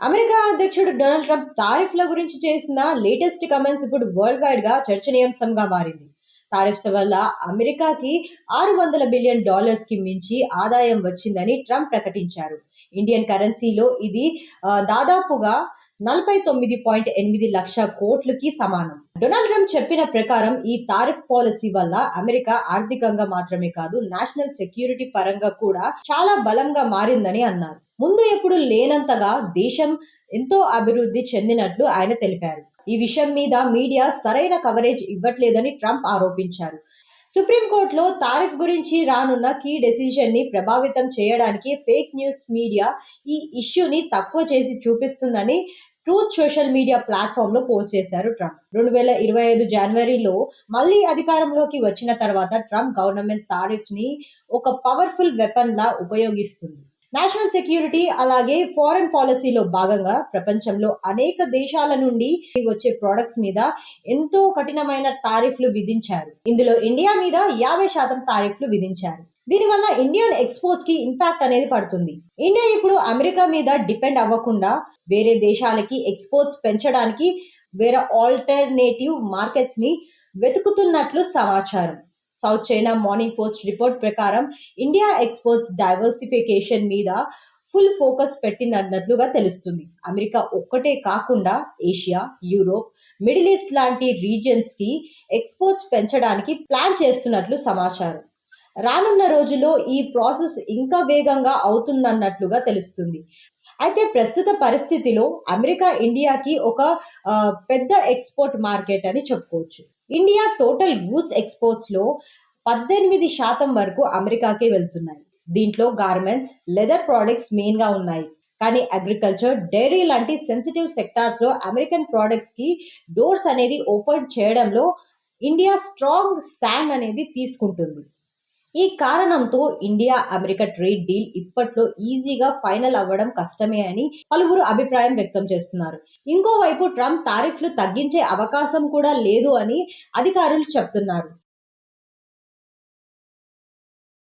America అధ్యక్షుడు Donald Trump తారిఫ్ల గురించి చేసిన లేటెస్ట్ కమెంట్స్ ఇప్పుడు వరల్డ్ వైడ్గా చర్చనీయాంశంగా మారింది. తారిఫ్స్ వల్ల అమెరికాకి ఆరు వందల బిలియన్ డాలర్స్కి మించి ఆదాయం వచ్చిందని ట్రంప్ ప్రకటించారు. ఇండియన్ కరెన్సీలో ఇది దాదాపుగా నలభై తొమ్మిది పాయింట్ ఎనిమిది లక్ష కోట్లకి సమానం. డొనాల్డ్ ట్రంప్ చెప్పిన ప్రకారం ఈ తారిఫ్ పాలసీ వల్ల అమెరికా ఆర్థికంగా మాత్రమే కాదు నేషనల్ సెక్యూరిటీ పరంగా కూడా చాలా బలంగా మారిందని అన్నారు. ముందు ఎప్పుడు లేనంతగా దేశం ఎంతో అభివృద్ధి చెందినట్లు ఆయన తెలిపారు. ఈ విషయం మీద మీడియా సరైన కవరేజ్ ఇవ్వట్లేదని ట్రంప్ ఆరోపించారు. సుప్రీంకోర్టులో తారిఫ్ గురించి రానున్న కీ డెసిషన్ని ప్రభావితం చేయడానికి ఫేక్ న్యూస్ మీడియా ఈ ఇష్యూని తక్కువ చేసి చూపిస్తుందని ట్రూత్ సోషల్ మీడియా ప్లాట్ఫామ్లో పోస్ట్ చేశారు ట్రంప్. రెండు వేల ఇరవై ఐదు జనవరిలో మళ్ళీ అధికారంలోకి వచ్చిన తర్వాత ట్రంప్ గవర్నమెంట్ తారీఫ్ని ఒక పవర్ఫుల్ వెపన్ లా ఉపయోగిస్తుంది. నేషనల్ సెక్యూరిటీ అలాగే ఫారెన్ పాలసీలో భాగంగా ప్రపంచంలో అనేక దేశాల నుండి వచ్చే ప్రొడక్ట్స్ మీద ఎంతో కఠినమైన తారీఫ్లు విధించారు. ఇందులో ఇండియా మీద యాభై శాతం తారీఫ్లు విధించారు. దీనివల్ల ఇండియన్ ఎక్స్పోర్ట్స్కి ఇంపాక్ట్ అనేది పడుతుంది. ఇండియా ఇప్పుడు అమెరికా మీద డిపెండ్ అవ్వకుండా వేరే దేశాలకి ఎక్స్పోర్ట్స్ పెంచడానికి వేరే ఆల్టర్నేటివ్ మార్కెట్స్ని వెతుకుతున్నట్లు సమాచారం. South China Morning Post report ప్రకారం ఇండియా ఎక్స్పోర్ట్స్ డైవర్సిఫికేషన్ మీద ఫుల్ ఫోకస్ పెట్టినట్లుగా తెలుస్తుంది. అమెరికా ఒక్కటే కాకుండా ఏషియా యూరోప్ మిడిల్ ఈస్ట్ లాంటి రీజియన్స్కి ఎక్స్పోర్ట్స్ పెంచడానికి ప్లాన్ చేస్తున్నట్లు సమాచారం. రానున్న రోజుల్లో ఈ ప్రాసెస్ ఇంకా వేగంగా అవుతుందన్నట్లుగా తెలుస్తుంది. అయితే ప్రస్తుత పరిస్థితిలో అమెరికా ఇండియాకి ఒక పెద్ద ఎక్స్పోర్ట్ మార్కెట్ అని చెప్పుకోవచ్చు. ఇండియా టోటల్ గూడ్స్ ఎక్స్పోర్ట్స్లో పద్దెనిమిది శాతం వరకు అమెరికాకే వెళ్తున్నాయి. దీంట్లో గార్మెంట్స్ లెదర్ ప్రోడక్ట్స్ మెయిన్గా ఉన్నాయి. కానీ అగ్రికల్చర్ డైరీ లాంటి సెన్సిటివ్ సెక్టార్స్లో అమెరికన్ ప్రోడక్ట్స్కి డోర్స్ అనేది ఓపెన్ చేయడంలో ఇండియా స్ట్రాంగ్ స్టాండ్ అనేది తీసుకుంటుంది. ఈ కారణంతో ఇండియా అమెరికా ట్రేడ్ డీల్ ఇప్పట్లో ఈజీగా ఫైనల్ అవ్వడం కష్టమే అని పలువురు అభిప్రాయం వ్యక్తం చేస్తున్నారు. ఇంకోవైపు ట్రంప్ తారిఫ్లు తగ్గించే అవకాశం కూడా లేదు అని అధికారులు చెప్తున్నారు.